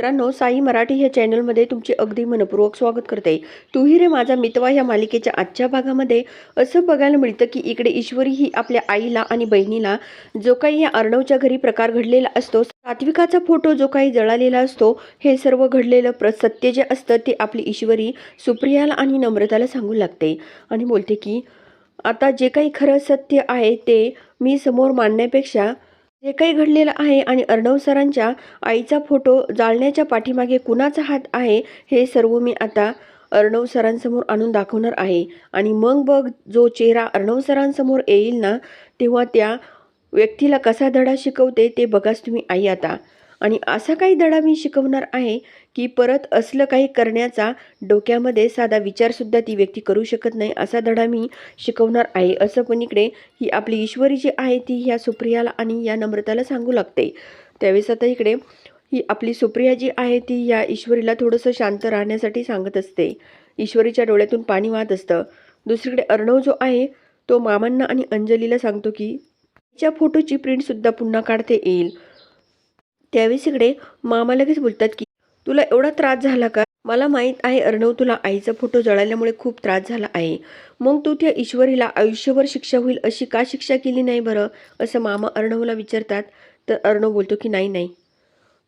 मित्रांनो साई मराठी ह्या चॅनलमध्ये तुमचे अगदी मनपूर्वक स्वागत करते. तुही रे माझा मितवा ह्या मालिकेच्या आजच्या भागामध्ये. असं बघायला मिळतं की इकडे ईश्वरी ही आपल्या आईला आणि बहिणीला जो काही या अर्णवच्या घरी प्रकार घडलेला असतो सात्विकाचा फोटो जो काही जळालेला असतो हे सर्व घडलेलं प्र सत्य जे असतं ते आपली ईश्वरी सुप्रियाला आणि नम्रताला सांगू लागते. आणि बोलते की आता जे काही खरं सत्य आहे ते मी समोर मांडण्यापेक्षा जे काही घडलेलं आहे आणि अर्णव सरांच्या आईचा फोटो जाळण्याच्या पाठीमागे कुणाचा हात आहे हे सर्व मी आता अर्णव सरांसमोर आणून दाखवणार आहे. आणि मग बघ जो चेहरा अर्णव सरांसमोर येईल ना तेव्हा त्या व्यक्तीला कसा धडा शिकवते ते बघाच तुम्ही आई आता. आणि असा काही धडा मी शिकवणार आहे की परत असलं काही करण्याचा डोक्यामध्ये साधा विचारसुद्धा ती व्यक्ती करू शकत नाही असा धडा मी शिकवणार आहे. असं पण इकडे ही आपली ईश्वरी जी आहे ती ह्या सुप्रियाला आणि या नम्रताला सांगू लागते. त्यावेळेस आता इकडे ही आपली सुप्रिया जी आहे ती या ईश्वरीला थोडंसं शांत राहण्यासाठी सांगत असते. ईश्वरीच्या डोळ्यातून पाणी वाहत असतं. दुसरीकडे अर्णव जो आहे तो मामांना आणि अंजलीला सांगतो की तिच्या फोटोची प्रिंटसुद्धा पुन्हा काढते येईल. त्यावेळेस इकडे मामा लगेच बोलतात की तुला एवढा त्रास झाला का? मला माहीत आहे अर्णव तुला आईचा फोटो जळाल्यामुळे खूप त्रास झाला आहे. मग तू त्या ईश्वरीला आयुष्यभर शिक्षा होईल अशी का शिक्षा केली नाही बरं? असं मामा अर्णवला विचारतात. तर अर्णव बोलतो की नाही नाही.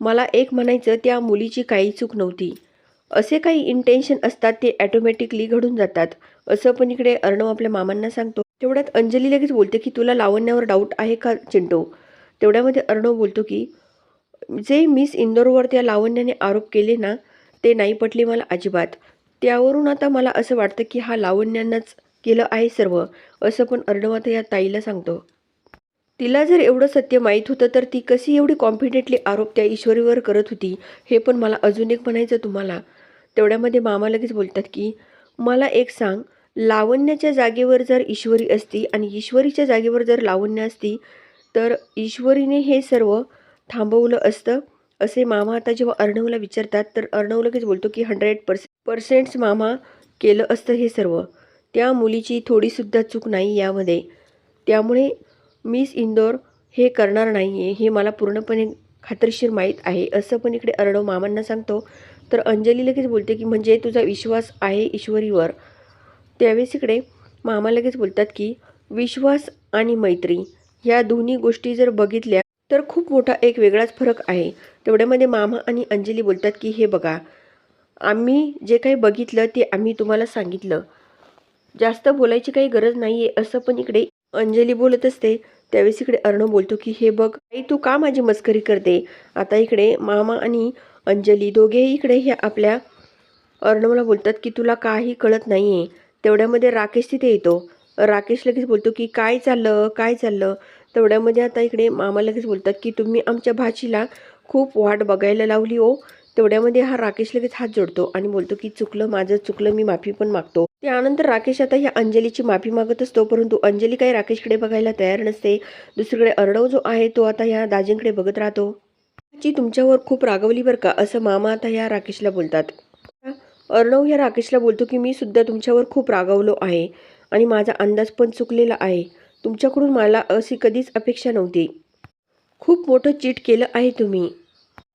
मला एक म्हणायचं त्या मुलीची काही चूक नव्हती. असे काही इंटेन्शन असतात ते ॲटोमॅटिकली घडून जातात. असं पण इकडे अर्णव आपल्या मामांना सांगतो. तेवढ्यात अंजली लगेच बोलते की तुला लावण्यावर डाऊट आहे का चिंटो? तेवढ्यामध्ये अर्णव बोलतो की जे मिस इंदोरवर त्या लावण्याने आरोप केले ना ते नाही पटले मला अजिबात. त्यावरून आता मला असं वाटतं की हा लावण्यानंच केलं आहे सर्व असं पण अर्णव या ताईला सांगतो. तिला जर एवढं सत्य माहीत होतं तर ती कशी एवढी कॉन्फिडेंटली आरोप त्या ईश्वरीवर करत होती हे पण मला अजून एक म्हणायचं तुम्हाला. तेवढ्यामध्ये मामा लगेच बोलतात की मला एक सांग लावण्याच्या जागेवर जर ईश्वरी असती आणि ईश्वरीच्या जागेवर जर लावण्य असती तर ईश्वरीने हे सर्व थांबवलं असतं. असे मामा आता जेव्हा अर्णवला विचारतात तर अर्णव लगेच बोलतो की हंड्रेड पर्से पर्सेंट्स मामा केलं असतं हे सर्व. त्या मुलीची थोडीसुद्धा चूक नाही यामध्ये. त्यामुळे मिस इंदोर हे करणार नाही आहे हे मला पूर्णपणे खात्रीशीर माहीत आहे. असं पण इकडे अर्णव मामांना सांगतो. तर अंजली लगेच बोलते की म्हणजे तुझा विश्वास आहे ईश्वरीवर? त्यावेळेस इकडे मामा लगेच बोलतात की विश्वास आणि मैत्री ह्या दोन्ही गोष्टी जर बघितल्या तर खूप मोठा एक वेगळाच फरक आहे. तेवढ्यामध्ये मामा आणि अंजली बोलतात की हे बघा आम्ही जे काही बघितलं ते आम्ही तुम्हाला सांगितलं. जास्त बोलायची काही गरज नाही आहे असं पण इकडे अंजली बोलत असते. त्यावेळेस इकडे अर्णव बोलतो की हे बघ आई तू का माझी मस्करी करते? आता इकडे मामा आणि अंजली दोघेही इकडे ह्या आपल्या अर्णवला बोलतात की तुला काही कळत नाही आहे तेवढ्यामध्ये राकेश तिथे येतो. राकेश लगेच बोलतो की काय चाललं? काय चाललं? तेवढ्यामध्ये आता इकडे मामा लगेच बोलतात की तुम्ही आमच्या भाचीला खूप वाट बघायला लावली हो. तेवढ्यामध्ये हा राकेश लगेच हात जोडतो आणि बोलतो की चुकलं माझं चुकलं मी माफी पण मागतो. त्यानंतर राकेश आता ह्या अंजलीची माफी मागत असतो परंतु अंजली काही राकेशकडे बघायला तयार नसते. दुसरीकडे अर्णव जो आहे तो आता ह्या दाजींकडे बघत राहतो. जी तुमच्यावर खूप रागवली बरं का असं मामा आता ह्या राकेशला बोलतात. अर्णव ह्या राकेशला बोलतो की मी सुद्धा तुमच्यावर खूप रागावलो आहे आणि माझा अंदाज पण चुकलेला आहे. तुमच्याकडून मला अशी कधीच अपेक्षा नव्हती. खूप मोठं चीट केलं आहे तुम्ही.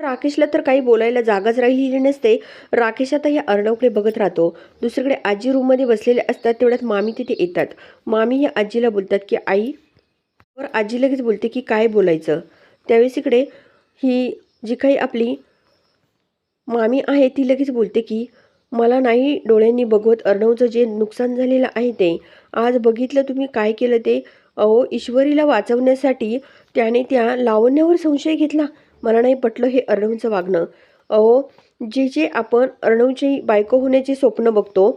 राकेशला तर काही बोलायला जागाच राहिलेली नसते. राकेश आता या अर्णवकडे बघत राहतो. दुसरीकडे आजी रूममध्ये बसलेले असतात तेवढ्यात मामी तिथे येतात. मामी या आजीला बोलतात की आई वर आजी लगेच बोलते की काय बोलायचं? त्यावेळेस इकडे ही जी काही आपली मामी आहे ती लगेच बोलते की मला नाही डोळ्यांनी बघवत अर्णवचं जे नुकसान झालेलं आहे ते. आज बघितलं तुम्ही काय केलं ते? अहो ईश्वरीला वाचवण्यासाठी त्याने त्या लावण्यावर संशय घेतला. मला नाही पटलं हे अर्णवचं वागणं. अहो जे जे आपण अर्णवची बायको होण्याचे स्वप्न बघतो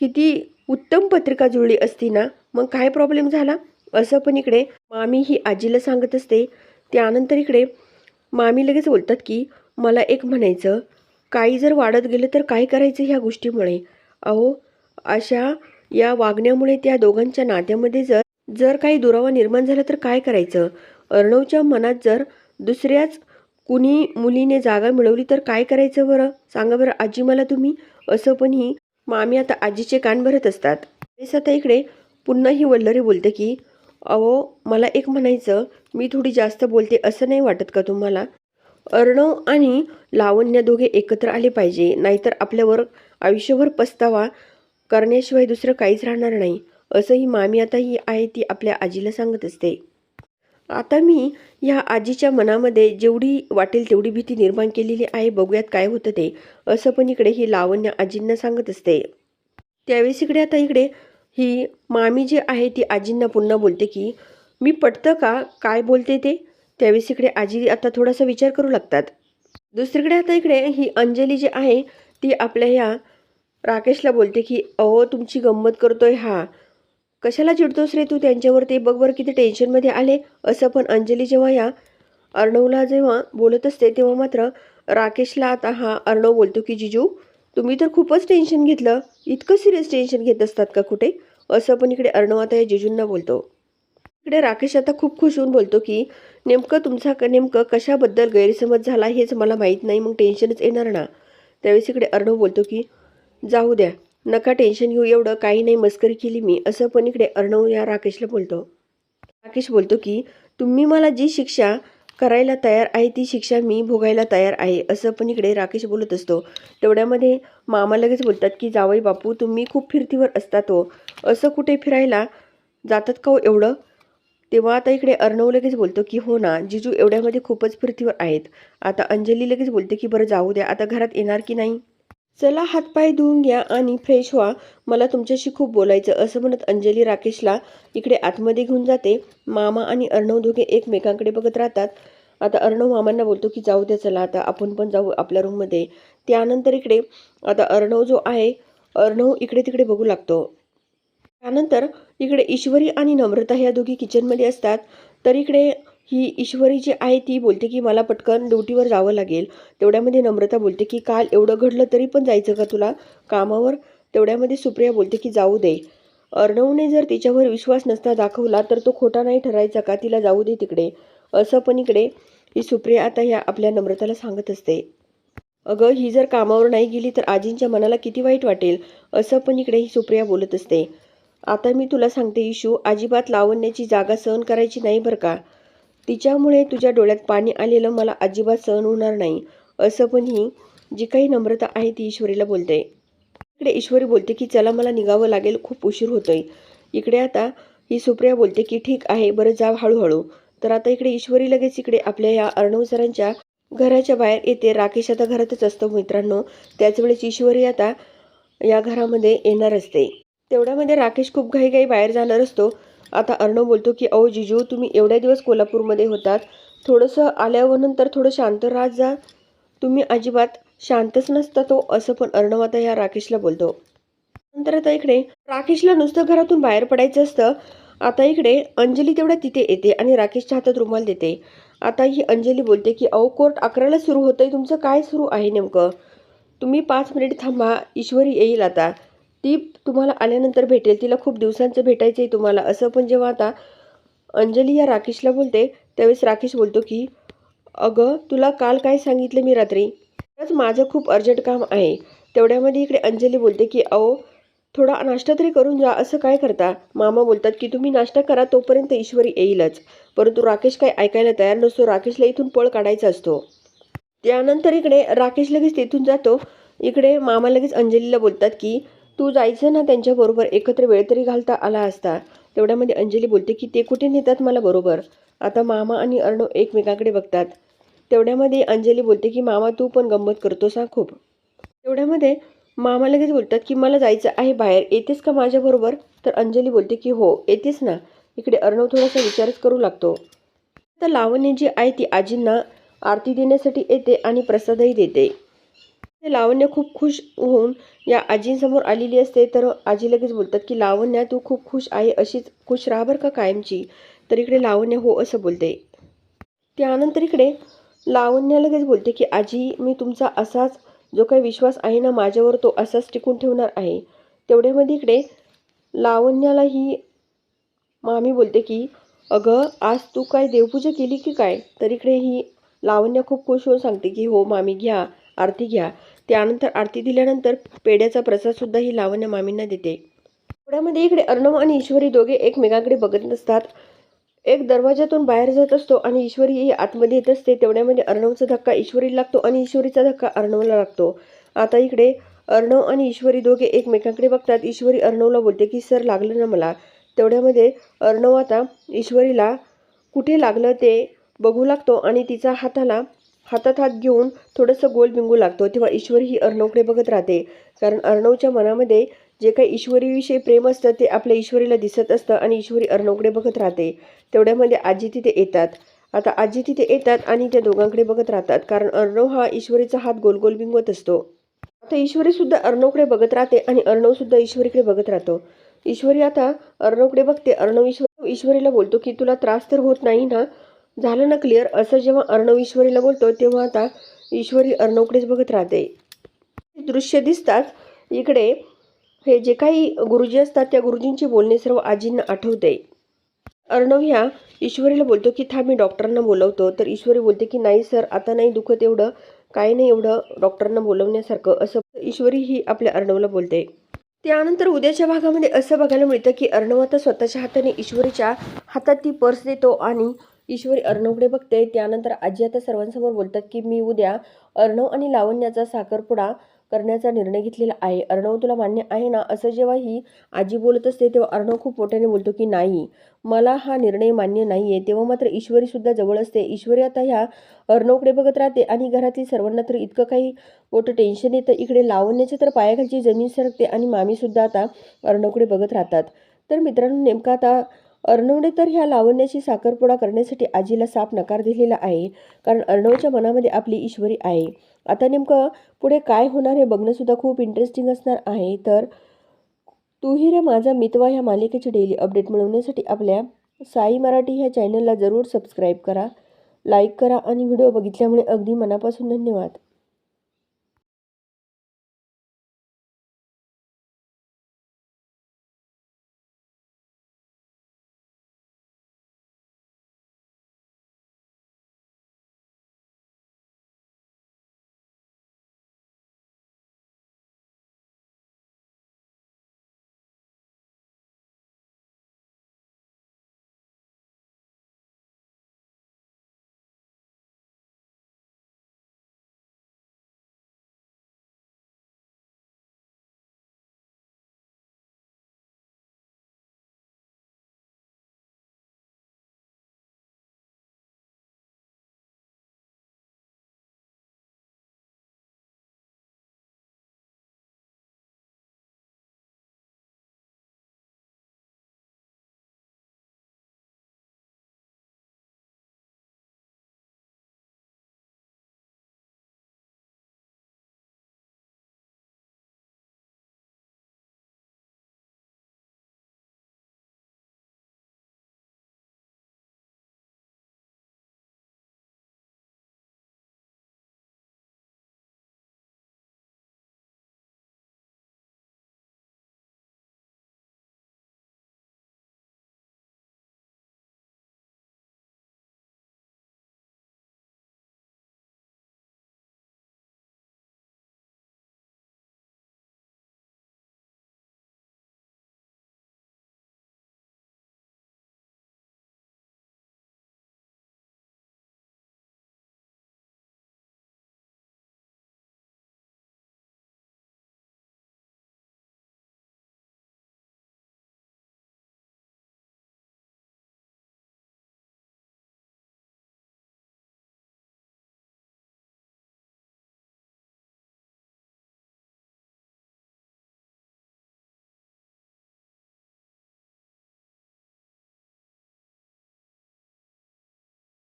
किती उत्तम पत्रिका जुळली असती ना? मग काय प्रॉब्लेम झाला? असं पण इकडे मामी ही आजीला सांगत असते. त्यानंतर इकडे मामी लगेच बोलतात की मला एक म्हणायचं काही जर वाढत गेलं तर काय करायचं ह्या गोष्टीमुळे? अहो अशा या वागण्यामुळे त्या दोघांच्या नात्यामध्ये जर जर काही दुरावा निर्माण झाला तर काय करायचं? अर्णवच्या मनात जर दुसऱ्याच कुणी मुलीने जागा मिळवली तर काय करायचं बरं? सांगा बरं आजी मला तुम्ही? असं पण ही मामी आता आजीचे कान भरत असतात. तेच आता इकडे पुन्हा ही वल्लरी बोलते की अहो मला एक म्हणायचं मी थोडी जास्त बोलते असं नाही वाटत का तुम्हाला? अर्णव आणि लावण्य दोघे एकत्र आले पाहिजे. नाहीतर आपल्यावर आयुष्यभर पस्तावा करण्याशिवाय दुसरं काहीच राहणार नाही. असंही मामी आता ही आहे ती आपल्या आजीला सांगत असते. आता मी ह्या आजीच्या मनामध्ये जेवढी वाटेल तेवढी भीती निर्माण केलेली आहे. बघूयात काय होतं ते. असं पण इकडे ही लावण्य आजींना सांगत असते. त्यावेळेस इकडे आता इकडे ही मामी जी आहे ती आजींना पुन्हा बोलते की मी पटतं का? काय बोलते ते? त्यावेळेस इकडे आजी आता थोडासा विचार करू लागतात. दुसरीकडे आता इकडे ही अंजली जी आहे ती आपल्या ह्या राकेशला बोलते की अहो तुमची गंमत करतोय हा. कशाला चिडतोस रे तू? त्यांच्यावरती बघ बरं किती टेन्शनमध्ये आले. असं पण अंजली जेव्हा या अर्णवला जेव्हा बोलत असते तेव्हा मात्र राकेशला आता हा अर्णव बोलतो की जिजू तुम्ही तर खूपच टेन्शन घेतलं. इतकं सिरियस टेन्शन घेत असतात का कुठे? असं पण इकडे अर्णव आता या जिजूंना बोलतो. इकडे राकेश आता खूप खुश होऊन बोलतो की नेमकं तुमचा क- नेमकं कशाबद्दल गैरसमज झाला हेच मला माहीत नाही मग टेन्शनच येणार ना? त्यावेळेस इकडे अर्णव बोलतो की जाऊ द्या नका टेन्शन घेऊ एवढं काही नाही मस्करी केली मी असं पण इकडे अर्णव या राकेशला बोलतो. राकेश बोलतो की तुम्ही मला जी शिक्षा करायला तयार आहे ती शिक्षा मी भोगायला तयार आहे असं पण इकडे राकेश बोलत असतो. तेवढ्यामध्ये मामा लगेच बोलतात की जावई बापू तुम्ही खूप फिरतीवर असतात हो असं कुठे फिरायला जातात का हो एवढं? तेव्हा आता इकडे अर्णव लगेच बोलतो की हो ना जिजू एवढ्यामध्ये खूपच फिरतीवर आहेत. आता अंजली लगेच बोलते की बरं जाऊ द्या. आता घरात येणार की नाही? चला हातपाय धुवून घ्या आणि फ्रेश व्हा. मला तुमच्याशी खूप बोलायचं. असं म्हणत अंजली राकेशला इकडे आतमध्ये घेऊन जाते. मामा आणि अर्णव दोघे एकमेकांकडे बघत राहतात. आता अर्णव मामांना बोलतो की जाऊ द्या चला. आता आपण पण जाऊ आपल्या रूममध्ये त्यानंतर इकडे आता अर्णव जो आहे अर्णव इकडे तिकडे बघू लागतो. त्यानंतर इकडे ईश्वरी आणि नम्रता ह्या दोघी किचनमध्ये असतात. तर इकडे ही ईश्वरी जी आहे ती बोलते की मला पटकन ड्युटीवर जावं लागेल. तेवढ्यामध्ये नम्रता बोलते की काल एवढं घडलं तरी पण जायचं का तुला कामावर? तेवढ्यामध्ये सुप्रिया बोलते की जाऊ दे. अर्णवने जर तिच्यावर विश्वास नसता दाखवला तर तो खोटा नाही ठरायचा का? तिला जाऊ दे तिकडे. असं पण इकडे ही सुप्रिया आता ह्या आपल्या नम्रताला सांगत असते. अगं ही जर कामावर नाही गेली तर आजींच्या मनाला किती वाईट वाटेल? असं पण इकडे ही सुप्रिया बोलत असते. आता मी तुला सांगते इशू अजिबात लावण्याची जागा सहन करायची नाही बरं का. तिच्यामुळे तुझ्या डोळ्यात पाणी आलेलं मला अजिबात सहन होणार नाही. असं पण ही जी काही नम्रता आहे ती ईश्वरीला बोलते. इकडे ईश्वरी बोलते की चला मला निघावं लागेल. खूप उशीर होतोय. इकडे आता ही सुप्रिया बोलते की ठीक आहे बरं जा हळूहळू. तर आता इकडे ईश्वरी लगेच इकडे आपल्या या अर्णव सरांच्या घराच्या बाहेर येते. राकेश आता घरातच असतो मित्रांनो. त्याच वेळेस ईश्वरी आता या घरामध्ये येणार असते. तेवढ्यामध्ये म्हणजे राकेश खूप घाईघाई बाहेर जाणार असतो. आता अर्णव बोलतो की अहो जिजू तुम्ही एवढ्या दिवस कोल्हापूरमध्ये होतात. थोडंसं आल्यावर नंतर थोडं शांत राहत जा. तुम्ही अजिबात शांतच नसता तो असं पण अर्णव आता ह्या राकेशला बोलतो. नंतर आता इकडे राकेशला नुसतं घरातून बाहेर पडायचं असतं. आता इकडे अंजली तेवढ्या तिथे येते आणि राकेशच्या हातात रुमाल देते. आता ही अंजली बोलते की अहो कोर्ट अकराला सुरू होतंय. तुमचं काय सुरू आहे नेमकं? तुम्ही पाच मिनिट थांबा. ईश्वरी येईल आता. ती तुम्हाला आल्यानंतर भेटेल. तिला खूप दिवसांचं भेटायचं आहे तुम्हाला. असं पण जेव्हा आता अंजली या राकेशला बोलते त्यावेळेस राकेश बोलतो की अगं तुला काल काय सांगितलं मी रात्री? खरंच माझं खूप अर्जंट काम आहे. तेवढ्यामध्ये इकडे अंजली बोलते की अहो थोडा नाश्ता तरी करून जा. असं काय करता? मामा बोलतात की तुम्ही नाश्ता करा तोपर्यंत ईश्वरी येईलच. परंतु राकेश काय ऐकायला तयार नसतो. राकेशला इथून पळ काढायचा असतो. त्यानंतर इकडे राकेश लगेच तिथून जातो. इकडे मामा लगेच अंजलीला बोलतात की तू जायचं ना त्यांच्याबरोबर एकत्र वेळ तरी घालता आला असता. तेवढ्यामध्ये अंजली बोलते की ते कुठे नेतात मला बरोबर? आता मामा आणि अर्णव एकमेकांकडे बघतात. तेवढ्यामध्ये अंजली बोलते की मामा तू पण गंमत करतोस हा खूप. तेवढ्यामध्ये मामा लगेच बोलतात की मला जायचं आहे बाहेर. येतेस का माझ्याबरोबर तर अंजली बोलते की हो येतेस ना. इकडे अर्णव थोडासा विचारच करू लागतो. तर लावण्य जी आहे ती आजींना आरती देण्यासाठी येते आणि प्रसादही देते. लावण्य खूप खुश होऊन या आजींसमोर आलेली असते तर आजी लगेच बोलतात की लावण्या तू खूप खुश आहे अशीच खुश राहा बरं का कायमची? तर इकडे लावण्य हो असं बोलते. त्यानंतर इकडे लावण्या लगेच बोलते की आजी मी तुमचा असाच जो काही विश्वास आहे ना माझ्यावर तो असाच टिकून ठेवणार आहे. तेवढ्यामध्ये इकडे लावण्याला ही मामी बोलते की अगं आज तू काय देवपूजा केली की काय? तर इकडे ही लावण्य खूप खुश होऊन सांगते की हो मामी घ्या आरती घ्या. त्यानंतर आरती दिल्यानंतर पेड्याचा प्रसादसुद्धा ही लावण्य मामींना देते. तेवढ्यामध्ये इकडे अर्णव आणि ईश्वरी दोघे एकमेकांकडे बघत नसतात. एक दरवाजातून बाहेर जात असतो आणि ईश्वरी ही आतमध्ये येत असते. तेवढ्यामध्ये अर्णवचा धक्का ईश्वरीला लागतो आणि ईश्वरीचा धक्का अर्णवला लागतो. आता इकडे अर्णव आणि ईश्वरी दोघे एकमेकांकडे बघतात. ईश्वरी अर्णवला बोलते की सर लागलं ना मला. तेवढ्यामध्ये अर्णव आता ईश्वरीला कुठे लागलं ते बघू लागतो आणि तिचा हाताला हातात हात घेऊन थोडंसं गोल बिंगू लागतो तेव्हा ईश्वरी ही अर्णवकडे बघत राहते. कारण अर्णवच्या मनामध्ये जे काही ईश्वरीविषयी प्रेम असतं ते आपल्या ईश्वरीला दिसत असतं आणि ईश्वरी अर्णवकडे बघत राहते. तेवढ्यामध्ये आजी तिथे येतात. आता आजी तिथे येतात आणि त्या दोघांकडे बघत राहतात. कारण अर्णव हा ईश्वरीचा हात गोल गोल बिंगवत असतो. आता ईश्वरी सुद्धा अर्णवकडे बघत राहते आणि अर्णव सुद्धा ईश्वरीकडे बघत राहतो. ईश्वरी आता अर्णवकडे बघते. अर्णव ईश्वर ईश्वरीला बोलतो की तुला त्रास तर होत नाही ना? झालं ना क्लिअर असं जेव्हा अर्णव ईश्वरीला बोलतो तेव्हा आता ईश्वरी अर्णवकडेच बघत राहते. दृश्य दिसताच इकडे हे जे काही गुरुजी असतात त्या गुरुजींचे बोलणे सर्व आजींना आठवते. अर्णव ह्या ईश्वरीला बोलतो की था मी डॉक्टरांना बोलवतो. तर ईश्वरी बोलते की नाही सर आता नाही दुखत एवढं काय नाही एवढं डॉक्टरांना बोलवण्यासारखं. असं ईश्वरी ही आपल्या अर्णवला बोलते. त्यानंतर उद्याच्या भागामध्ये असं बघायला मिळतं की अर्णव आता स्वतःच्या हाताने ईश्वरीच्या हातात ती पर्स देतो आणि ईश्वरी अर्णवकडे बघते? त्यानंतर आजी आता सर्वांसमोर बोलतात की मी उद्या अर्णव आणि लावण्याचा साखरपुडा करण्याचा निर्णय घेतलेला आहे. अर्णव तुला मान्य आहे ना? असं जेव्हा ही आजी बोलत असते तेव्हा अर्णव खूप मोठ्याने बोलतो की नाही. मला हा निर्णय मान्य नाही आहे तेव्हा मात्र ईश्वरीसुद्धा जवळ असते. ईश्वरी आता ह्या अर्णवकडे बघत राहते आणि घरातील सर्वांना तर इतकं काही मोठं टेन्शन येतं. इकडे लावण्याच्या तर पायाखालची जमीन सरकते आणि मामीसुद्धा आता अर्णवकडे बघत राहतात. तर मित्रांनो नेमका आता अर्णवने तर ह्या लावण्याची साखरपुडा करण्यासाठी आजीला साफ नकार दिलेला आहे. कारण अर्णवच्या मनामध्ये आपली ईश्वरी आहे. आता नेमकं पुढे काय होणार हे बघणंसुद्धा खूप इंटरेस्टिंग असणार आहे. तर तूही रे माझा मितवा ह्या मालिकेचे डेली अपडेट मिळवण्यासाठी आपल्या साई मराठी ह्या चॅनलला जरूर सबस्क्राईब करा. लाईक करा आणि व्हिडिओ बघितल्यामुळे अगदी मनापासून धन्यवाद.